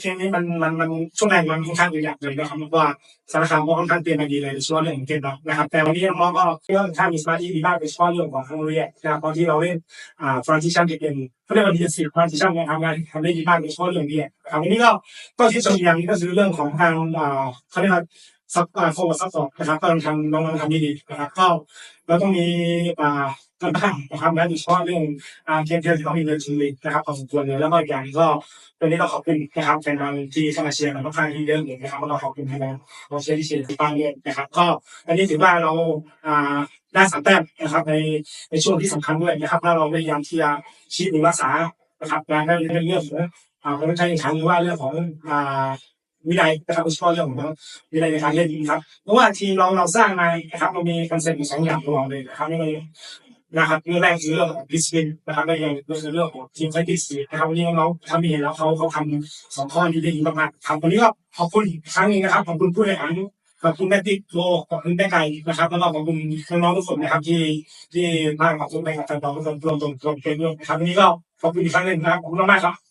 เกมนี้มันมันมันช่วงแรกมันค่อนข้างอยากเลยนะครับเพราะว่าสารคามก็ค่อนข้างเตรียมมาดีเลยในช่วงเรื่องของเกมรับนะครับแต่วันนี้น้องก็เรื่องข้างมีสมาธิดีมากโดยเฉพาะเรื่องของทางเรียนนะครับตอนที่เราเล่นอ่าฟรานซิชันเกมเขาเรียกว่าดีสิฟรานซิชันเนี่ยทำงานทำได้ดีมากโดยเฉพาะเรื่องนี้นะครับวันนี้ก็ก็ที่ชมอย่างนี้ก็คือเรื่องของทางอ่าเขาเรียกว่าซับอ่าโฟร์ซับสองนะครับก็ทางน้องๆทำดีดีนะครับก็เราต้องมีอ่า การบ้านนะครับและโดยเฉพาะเรื่องอาเกมเทลที่ต้องมีเงินทุนเลยนะครับพอสมควรเลยแล้วก็อีกอย่างก็วันนี้เราขอบคุณนะครับแฟนบอลที่เข้ามาเชียร์กันค่อนข้างที่เยอะเลยนะครับแล้วก็ขอบคุณทางเราเชียร์ที่เชียร์ที่บ้านด้วยนะครับ ก็อันนี้ถือว่าเราอ่าได้สามแต้มนะครับในในช่วงที่สำคัญด้วยนะครับแล้วเราพยายามที่จะชี้หรือรักษานะครับงานได้ในเรื่องของอ่าการใช้ขันหรือว่าเรื่องของอ่าวินัยนะครับโดยเฉพาะเรื่องของวินัยในการเล่นนะครับเพราะว่าทีมเราเราสร้างมานะครับเรามีคอนเซ็ปต์อยู่สองอย่างระหว่างเลยนะครับนี่เลย นะครับเรื่องแรกคือเรื่องของดิสซิ i นนะครับและอย่างก็คือเรื่องของทีมไฟติสนะครับวันนี้น้องๆทำเห็นแล้วเขาเขาทำสองข้อนี้ได้ดีมากๆครับวันนี้ก็ขอบคุณอีกครั้งหนึงนะครับขอบคุณผู้บริหารขอบคุณแม่ติ๊กโลขอบคุณแม่ไก่นะครับแล้วก็ขอบคุณน้องๆทุกคนนะครับที่ที่มาขอบคุณแม่กับแฟนบอลทุกคนรวมตรวมรงเป็นด้วยนะครับวันนี้ก็ขอบคุณอีกครั้งหนึ่งนะครับขอบคุณมากๆครับ